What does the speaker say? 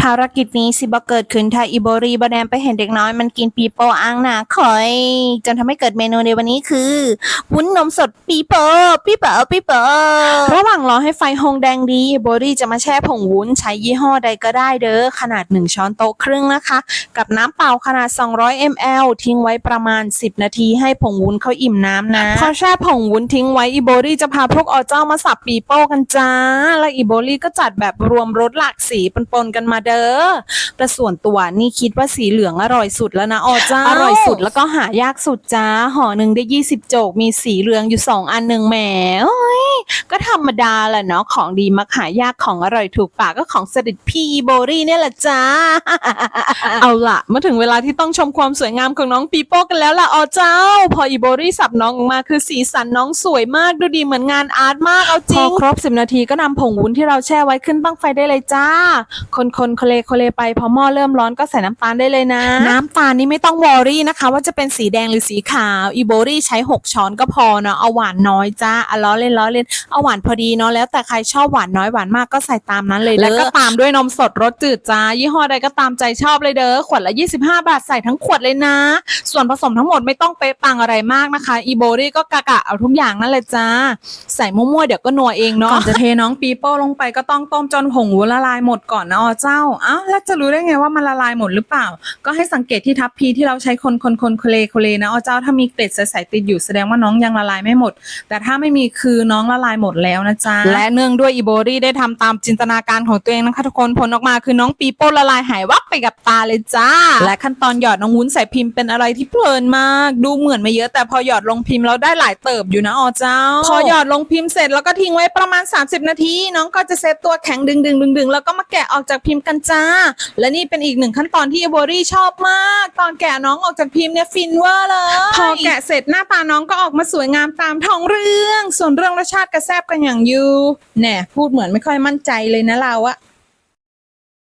ภารกิจนี้สิบเกิดขึ้นถ้าอิโบรีบแดมไปเห็นเด็กน้อยมันกินปีโป้อ้างหนาคอย จนทำให้เกิดเมนูในวันนี้คือวุ้นนมสดปีโป้ปีโป้ปีโป้ระหว่างรอให้ไฟหงแดงดีอิโบรีจะมาแช่ผงวุ้นใช้ยี่ห้อใดก็ได้เด้อขนาด 1 ช้อนโต๊ะครึ่งนะคะ กับน้ำเปล่าขนาด 200 ml ทิ้งไว้ประมาณ 10 นาทีให้ผงวุ้นเขาอิ่มน้ำนะพอแช่ผงวุ้นทิ้งไว้อิโบรีจะพาพวกอเจ้ามาสับปีโป้กันจ้า และอิโบรีก็จัดแบบรวมรสหลากสีปนๆกันมาเด้อแต่ส่วนตัวนี่คิดว่าสีเหลืองอร่อยสุดแล้วนะออเจ้าอร่อยสุดแล้วก็หายากสุดจ้าห่อหนึ่งได้20โจกมีสีเหลืองอยู่2อันหนึ่งแหมโอ้ยก็ธรรมดาแหละเนาะของดีมักหายากของอร่อยถูกปากก็ของสดิดพี่อีโบรี่เนี่ยแหละจ้า เอาล่ะมาถึงเวลาที่ต้องชมความสวยงามของน้องปีโป้กันแล้วล่ะออเจ้า พออีโบรี่สับน้องออกมาคือสีสันน้องสวยมากดูดีเหมือนงานอาร์ตมากเอาจริงพอครบ10นาทีก็นำผงวุ้นที่เราแช่ไว้ขึ้นตั้งไฟได้เลยจ้า คนคนๆโคเลโคเลไปพอหม้อเริ่มร้อนก็ใส่น้ำตาลได้เลยนะ น้ำตาลนี่ไม่ต้องวอรี่นะคะ ว่าจะเป็นสีแดงหรือสีขาวอีโบรี่ใช้ 6 ช้อนก็พอเนาะเอาหวานน้อยจ้าอะล้อเล่นล้อเล่นเอาหวานพอดีเนาะแล้วแต่ใครชอบหวานน้อยหวานมากก็ใส่ตามนั้นเลยแล้วก็ตามด้วยนมสดรสจืดจ้ายี่ห้อใดก็ตามใจชอบเลยเด้อขวดละ 25 บาทใส่ทั้งขวดเลยนะ ส่วนผสมทั้งหมดไม่ต้องเป๊ะปังอะไรมากนะคะอีโบรี่ก็กะกะเอาทุกอย่างนั่นเลยจ้า ใส่มั่วๆเดี๋ยวก็นัวเองเนาะก่อนจะเทน้องปีโป้ลงไปก็ต้องต้มจนผงวุ้นละลายหมดก่อนนะอ๋อเจ้าอ้าวแล้วจะรู้ได้ไงว่ามันละลายหมดหรือเปล่า ก็ให้สังเกตที่ทัพพีที่เราใช้คนคนคนโคเลโคเลนะอ๋อเจ้าถ้ามีเกล็ดใสๆติดอยู่แสดงว่าน้องยังละลายไม่หมด แต่ถ้าไม่มีคือน้องละลายหมดแล้วนะจ๊ะและเนื่องด้วยอีโบรี่ได้ทำตามจินตนาการของตัวเองนะคะทุกคนผลออกมาคือน้องปีโป้ละลายหายวับไปกับตาเลยจ้า และขั้นตอนหยอดน้องวุ้นใส่พิมพ์เป็นอะไรที่เพลินมาก ดูเหมือนไม่เยอะ แต่พอหยอดลงพิมพ์เราได้หลายเติบอยู่นะอ๋อเจ้า พอหยอดลงพิมพ์เสร็จแล้วก็ทิ้งไว้ประมาณ 30 นาที น้องก็จะเซตตัวแข็งดึงดึงดึงดึงแล้วก็มาแกะออกจากพิมพ์กันจ้า และนี่เป็นอีกหนึ่งขั้นตอนที่อโบรี่ชอบมาก ตอนแกะน้องออกจากพิมพ์เนี่ยฟินเวอร์เลย พอแกะเสร็จหน้าตาน้องก็ออกมาสวยงามตามท้องเรื่อง ส่วนเรื่องรสชาติกระแซบกันอย่างยูแน่พูดเหมือนไม่ค่อยมั่นใจเลยนะเราอะ